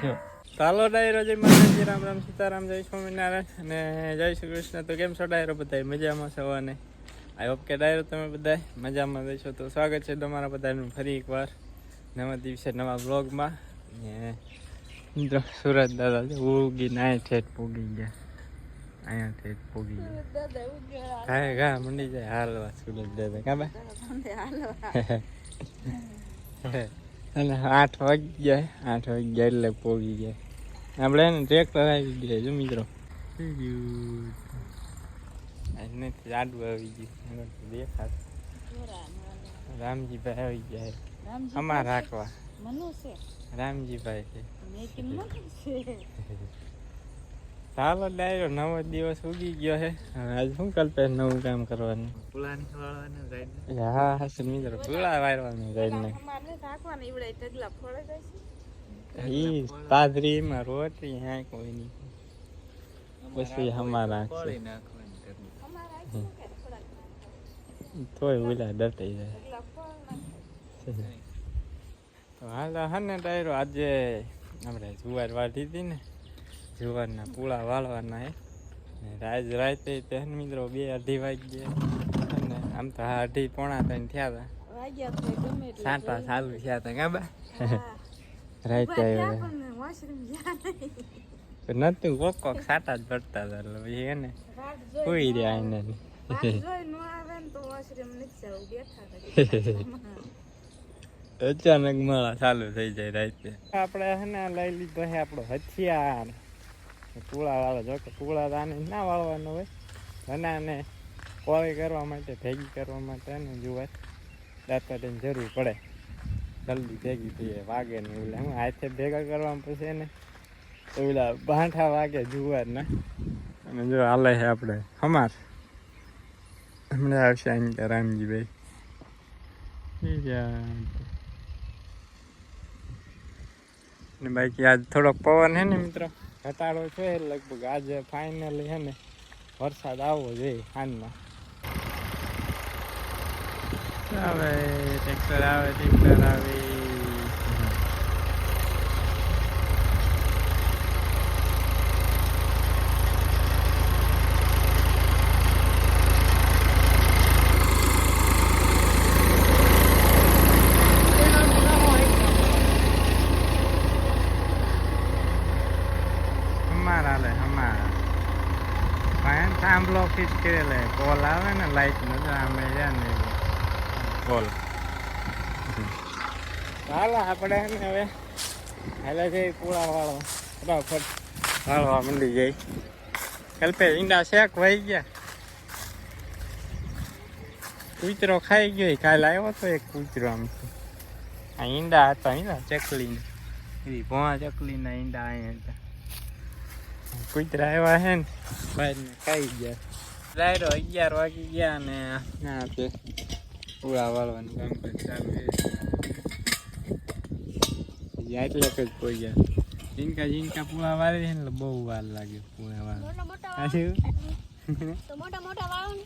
થયો. ચાલો ડાયરો જય માતાજી રામ રામ સીતારામ જય સ્વામિનારાયણ અને જય શ્રી કૃષ્ણ. તો કેમ છો ડાયરો બધા મજામાં છો અને? આઈ હોપ કે ડાયરો તમે બધા મજામાં રહેશો તો સ્વાગત છે તમારા બધાનું ફરી એકવાર નવા દિવસે નવા બ્લોગમાં સુરત દાદા ઉગી નાય ઠેઠ પૂગી ગયા. અહીંયા તે પૂગી ગયા. ઘા ઘા મંડી જાય હાલવા સુરત દાદા. કા બા? અને આઠ વાગી જાય આઠ વાગી જાય એટલે પોગી જાય આપણે એને ટ્રેક્ટર આવી ગયા જો મિત્રો. નથી આડું આવી ગયું. દેખાત. રામજીભાઈ આવી ગયા રામજી રાખવા. રામજીભાઈ છે. ચાલો ડાયરો નવો દિવસ ઉગી ગયો છે. આજ શું કલ્પે નવું કામ કરવાનું? હા હા સર મિત્રો પુલા વાળવાનું રાખવાના ઢગલા ફળે જાય ઈ પાદરી માં રોટલી હા કોઈ નહીં. પછી આખું કે થોડાક તોય ઉલા ડટાઈ જાય. તો હાલ હા ને ડાયરો આજે આપણે જુવાર વાઢી હતી ને જુવારના પૂળા વાળવાના એ રાજ રાતે તેન મિત્રો બે અઢી વાગી અને આમ તો હા અઢી પોણા ત્રણ થયા હતા વાગ્યા તો સાંટા ચાલુ થયા હતા કાબા. રાતે આવ્યો. નતું કોક કોક સાટા જ પડતા હતા એટલે પછી એને કોઈ રહ્યા એને. અચાનક માળા ચાલુ થઈ જાય રાતે. આપણે હે ને લઈ લીધો હે આપણો હથિયાર. પૂળા વાળો, જો કે કુળા દાને ના વાળવાનો હોય. બનાને કોળી કરવા માટે, ભેગી કરવા માટે ને જુવાર દાંતની જરૂર પડે. જલ્દી ભેગી થઈએ, વાગે ને ઓલા હું હાથે ભેગા કરવામાં પછી એને ઓલા બાંઠા વાગે જુવાર ને અને જો હાલે છે આપણે હમાર. હમણાં આવશે અહીં રામજીભાઈ. ને બાકી આજ થોડોક પવન હે ને મિત્રો? ઘટાડો છે, લગભગ આજે ફાઇનલી હે ને વરસાદ આવવો જોઈએ હાનમાં. આવે ટ્રેક્ટર આવે ટ્રેક્ટર આવે અમારા લે અમારા પાયન થાંભલો ફિટ કરેલે કોલ આવે ને લાઈટ નો તો આમે જાય ને કોલ ચાલો આપણે હવે હાલે છે પૂળા વાળો ફટાફટ વાળવા મંડી જાય. કલ્પે ઈંડા શેક વહી ગયા. કૂતરો ખાઈ ગયો કાલે આવ્યો તો એક કૂતરો આમ આ ઈંડા હતા ઈંડા ચકલી ભોવા ભોણા ચકલીના ઈંડા અહીંયા હતા. કૂતરા આવ્યા હે ને બહાર ને ખાઈ ગયા. રાયડો અગિયાર વાગી ગયા ને પૂળા વાળવાનું કામ ચાલુ છે જ પોઈ ગયા. જીનકા જીનકા પૂળા વાળે છે ને બહુ વાર લાગે પૂળા વાળવા. મોટા મોટા વાળો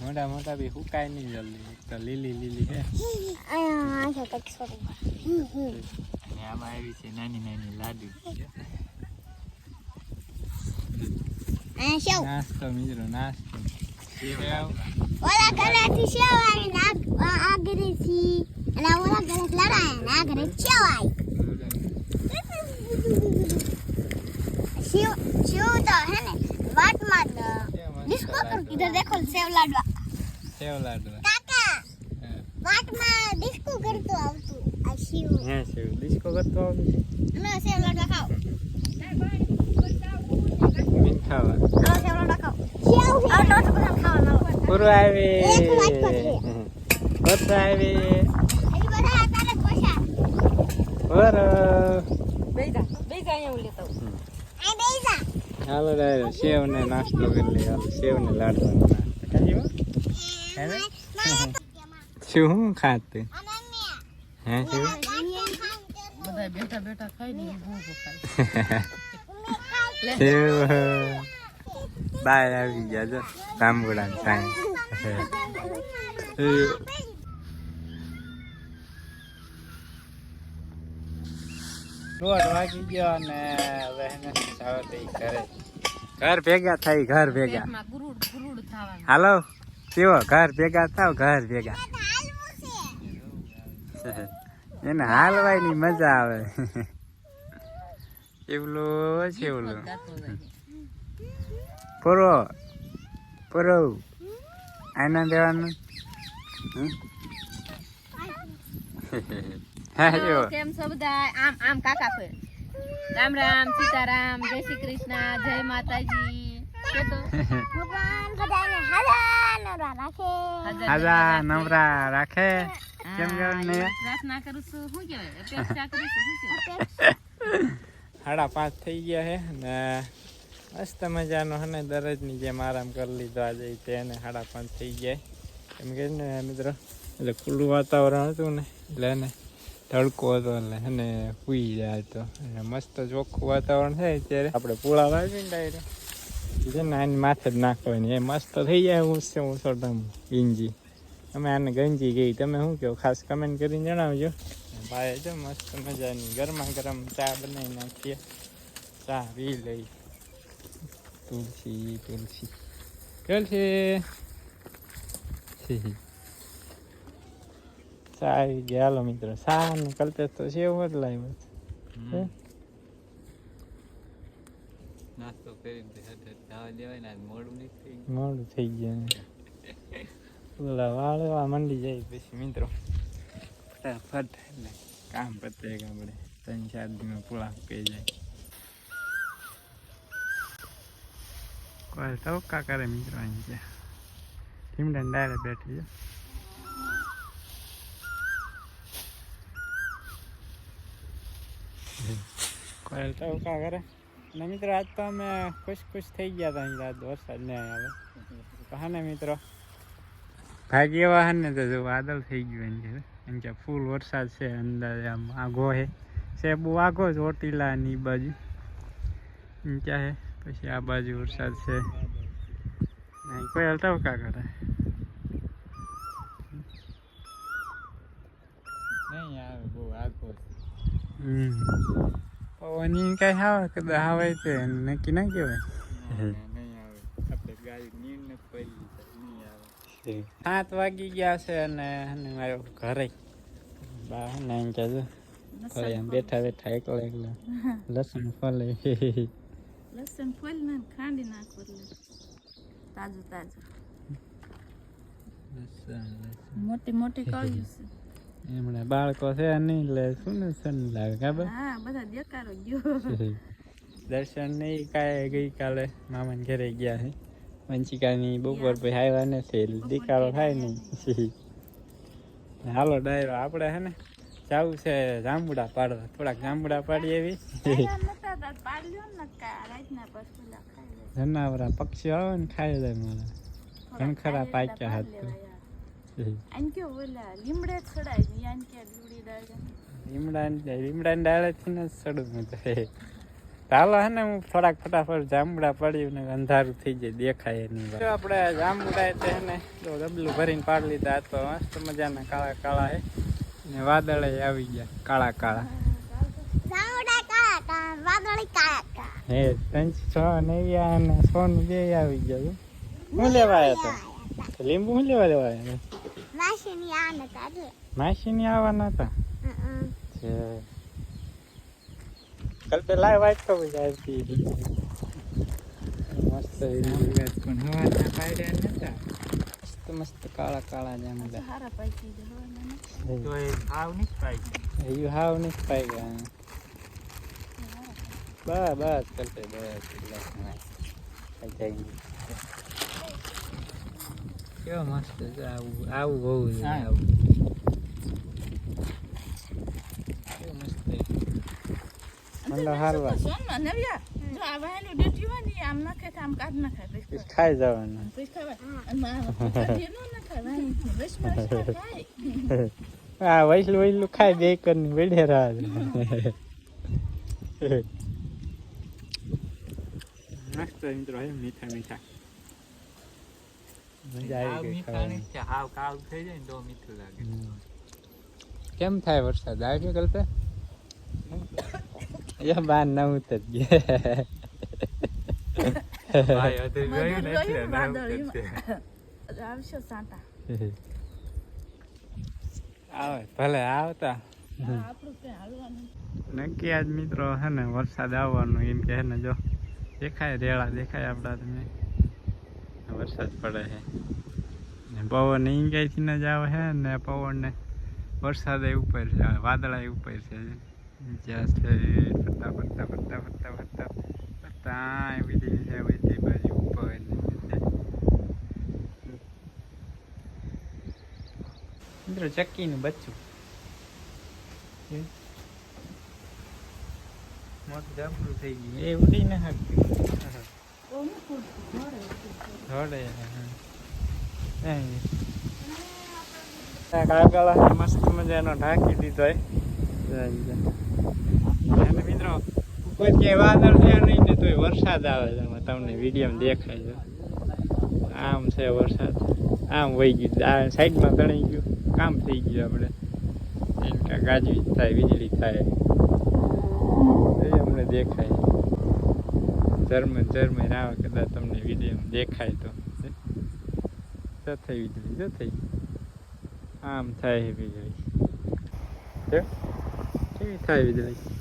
મોટા મોટા બી સુકાય નહીં જલ્દી. એક તો લીલી લીલી છે. આમાં આવી છે નાની નાની લાડુ. અહીંયા સેવ નાસ્તો મિત્રો નાસ્તો ઓલા ઘરેથી સેવ આવી ને આ આ ઘરેથી અને આ ઓલા ઘરે લડાય ને ઘરે સેવ આવી સેવ સેવ તો હે ને વાટમાં ડિસ્કો કર કિધર દેખો સેવ લાડવા સેવ લાડુ કાકા વાટમાં ડિસ્કો કરતો આવતું આ સેવ હે સેવ ડિસ્કો કરતો આવતું છે અને સેવ લાડવા ખાઓ પૂરું આવી પૂરું આવી હાલો ડાયરો સેવ ને નાસ્તો કરી હાલો સેવ ને લાડુ શું ખાતે? હે શું બધા બેઠા બેઠા ખાઈ ને હું ખાઈ બાય આવી ગયા જો તાંબુડા સાંઈ દોઢ વાગી ગયો ને હવે એને જાવ ઘરે ઘર ભેગા થઈ ઘર ભેગા પેટમાં ગુરુડ ગુરુડ થવાનું હાલો કેવો ઘર ભેગા થાવ ઘર ભેગા એને હાલવાની મજા આવે એવલું છે પરો પરો. આના દેવાનું? કેમ છો બધા? આમ આમ કાકા ફેર રામ રામ સીતારામ જય શ્રી કૃષ્ણ જય માતાજી. કે તો? ભગવાન રાખે. નવરા રાખે. કેમ કેવું ને? પ્રાર્થના કરું છું. શું કેવાય અપેક્ષા કરું છું. શું કહેવાય? સાડા પાંચ થઈ ગયા છે ને મસ્ત મજાનો હને દરજની જેમ આરામ કરી લીધો આજે તેને સાડા પાંચ થઈ ગયા એમ કે ને મિત્રો, એટલે ખુલ્લું વાતાવરણ હતું ને, એટલે ને તડકો હતો એટલે અને સૂઈ જાય તો. અને મસ્ત ચોખ્ખું વાતાવરણ છે અત્યારે. આપણે પૂળા વાવીને ડાયરેક્ટ છે ને આની માથે જ નાખવાની. એ મસ્ત થઈ જાય હું છે, હું સોટામ ગીંજી. અમે આને ગંજી ગઈ. તમે શું કહો? ખાસ કમેન્ટ કરીને જણાવજો. ભાઈ જો મસ્ત મજાની ગરમા ગરમ ચા બનાવી નાખીએ. ચા પી લઈ. તુલસી તુલસી. તુલસી. ચા આવી ગયા હાલો મિત્રો ચા ને કલતે તો છે એવું જ હે? નાસ્તો કરીને ને મોડું થઈ મોડું થઈ ગયા. ઓલા વાળવા મંડી જાય પછી મિત્રો. ફટાફટ એટલે કામ પતે કે આપણે ત્રણ ચાર દિનમાં પૂળા કહી જાય કોઈ તવકા કરે મિત્રો અહીં ગયા ધીમડા ડાયરે બેઠી છે કોઈ કા કરે ને મિત્રો આજ તો અમે ખુશ ખુશ થઈ ગયા હતા અહીં રાત વરસાદ ને આવે કહા ને મિત્રો ભાગ્ય વાહન ને તો જો વાદળ થઈ ગયું એમ એમ કે ફૂલ વરસાદ છે અંદર આમ આઘો હે. છે બહુ આઘો જ ઓટીલા ની ઈ બાજુ ક્યાં હે પછી આ બાજુ વરસાદ છે. નહીં કોઈ હલતા કા કરે? નહીં આવે બહુ આખો હમ. પવન કઈ આવે કદાચ આવે તે નક્કી ના કહેવાય. નહીં આવે. આપણે ગાડી નીર ને પડી નહીં આવે. સાત વાગી ગયા છે અને મારે મારો ઘરે બા ને એમ જો બેઠા બેઠા એકલા એકલા લસણ ફલે. લસણ ફળ ને ખાંડી નાખો તાજું તાજું. મોટી મોટી કળ્યું છે. એમણે બાળકો છે નહીં એટલે શું ને સન લાગે ખબર? હા બધા દેખાડો ગયો. દર્શન નહીં કાંઈ ગઈકાલે મામાને ઘરે ગયા છે. વંચિકાની બપોર પછી આવ્યા નથી દીકારો થાય નહીં હાલો ડાયરો આપણે હે ને જવું છે જાંબુડા પાડવા. થોડાક જાંબુડા પાડી એવી. જનાવરા પક્ષીઓ આવે ને ખાઈ જાય મારા. ઘણખરા પાક્યા હાથ. લીમડા લીમડા ડાળે? થી ને સડું મજા ચાલો હે ને હું થોડાક ફટાફટ જાંબુડા પડ્યું ને અંધારું થઈ જાય દેખાય નહીં જો આપણે જાંબુડા તે ને તો ડબલું ભરીને પાડી લીધા તો મસ્ત મજાના કાળા કાળા હે. ને વાદળે આવી ગયા કાળા કાળા. હે ત્રણ છ નેવ્યા અને સોનું બે આવી ગયા હું. લેવા આવ્યા હતા? લીંબુ હું લેવા લેવા આવ્યા વાસીની આવવાના હતા માસીની આવવાના હતા છે. કાલ તો લાઈવ વાઈટ તો જાય હતી મસ્ત પણ હવાના પાડ્યા નતા મસ્ત મસ્ત કાળા કાળા જામડા હારા પાકી જવાના તો એ હાવની પાઈ એ હાવ નહીં પાઈ ગયા બસ બસ કરતે બસ એટલે કેવો મસ્ત આવું આવું બહુ આવું કેવું મસ્ત મંડો હારવા સોમમાં નવ્યા જો આ વાયનું ડેટ્યું હોય ને ઈ આમ નાખે તો આમ કાઢ નાખાય પછી પછી ખાઈ જવાનું પછી ખવાય અને માં ઘેરનું ન ખાય વાયનું વચમાં વચમાં ખાય. આ વૈસલું વૈસલું ખાઈ બે કરની બેઠે રાહ. મસ્ત મિત્રો હે મીઠા મીઠા. કેમ થાય વરસાદ? આવે છે કલ્પે એ બાર ના ઉતર ગયા ભાઈ હતું જોયું ને એટલે ના ઉતરશે. આવશે સાંટા આવે ભલે આવતા આપણું કઈ હાલવાનું નક્કી આજ મિત્રો હે ને વરસાદ આવવાનો એમ કે ને જો દેખાય રેળા દેખાય આપણા તમે વરસાદ પડે છે ને પવન ઈંગાઈથી ને જ આવે છે ને પવન ને વરસાદ એ ઉપર છે વાદળા ઉપર છે જ્યાં છે ફરતા ફરતા ફરતા ફરતા ફરતા ફરતા એ બધી છે બધી બાજુ ઉપર ને નીચે. મિત્રો ચક્કીનું બચ્ચું એ મોટું જાપડું થઈ ગયું એ ઉડી ન શકતું ધોડે કાગળ મસ્ત મજાનો ઢાંકી દીધો અને મિત્રો. કોઈ ક્યાંય વાદળ છે નહીં ને તોય વરસાદ આવે છે. તમને વીડિયો દેખાય છે. આમ છે વરસાદ. આમ વહી ગયું. આ સાઈડમાં તણાઈ ગયું. કામ થઈ ગયું આપણે. એને કાંઈ ગાજવી થાય, વીજળી થાય. એ અમને દેખાય. જર્મન જર્મન આવે કદાચ તમને વીડિયો દેખાય તો. થઈ વીજળી જો થઈ આમ થાય વીજળી. કેવી થાય વીજળી જો.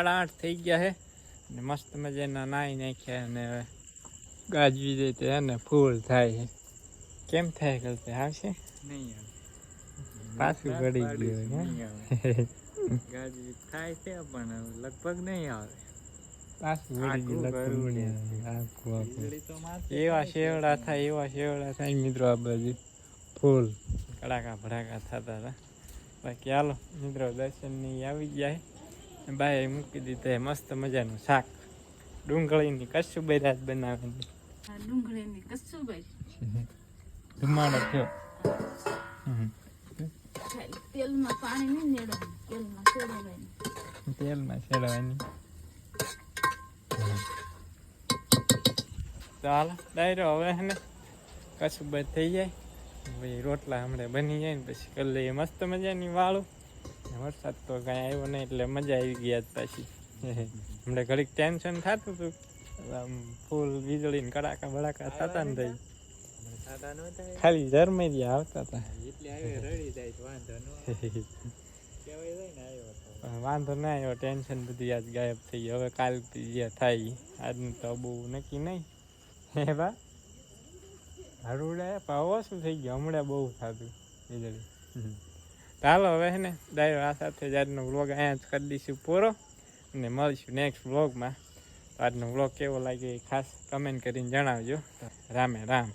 સાડા આઠ થઈ ગયા છે ને મસ્ત મજાના નાહી નાખ્યા અને ગાજવી દે તે હે ને ફૂલ થાય છે કેમ થાય કલ્પે આવશે નહીં. પાછું ગળી ગયું. ગાજવીજ થાય છે પણ લગભગ નહીં આવે. ગયું એવા શેવડા થાય એવા શેવડા થાય મિત્રો આ બાજુ. ફૂલ. કડાકા ભડાકા થતા હતા. બાકી હાલો મિત્રો દર્શનની આવી જાય બાય મૂકી દીધા મસ્ત મજાનું શાક. ડુંગળીની કશું રાત બનાવેલી ડુંગળીની કશું ભાઈ ધુમાડો થયો. તેલમાં પાણી નહીં રેડવાનું તેલમાં સોડવાનું તેલમાં સેડવાની ચાલો ડાયરો હવે હે ને કશું બંધ થઈ જાય. ભાઈ રોટલા હમણાં બની જાય ને પછી કરી લઈએ મસ્ત મજાની વાળું. વરસાદ તો કાંઈ આવ્યો નહીં એટલે મજા આવી ગયા પાછી. હમણાં ઘડીક ટેન્શન થતું હતું આમ ફૂલ વીજળી ને કડાકા બડાકા થતા ને થઈ ખાલી ઝરમરિયા આવતા હતા વાંધો ન આવ્યો ટેન્શન બધી આજ ગાયબ થઈ હવે કાલ જે થાય આજનું તો બહુ નક્કી નહીં. હે બા? હરુડા પાવો શું થઈ ગયો. હમણાં બહુ થતું વીજળી. ચાલો હવે ને, ડાયરો આ સાથે જ આજનો વ્લોગ અહીંયા જ કરી દઈશું પૂરો. અને મળીશું નેક્સ્ટ વ્લોગમાં આજનો વ્લોગ કેવો લાગે એ ખાસ કમેન્ટ કરીને જણાવજો. રામે રામ.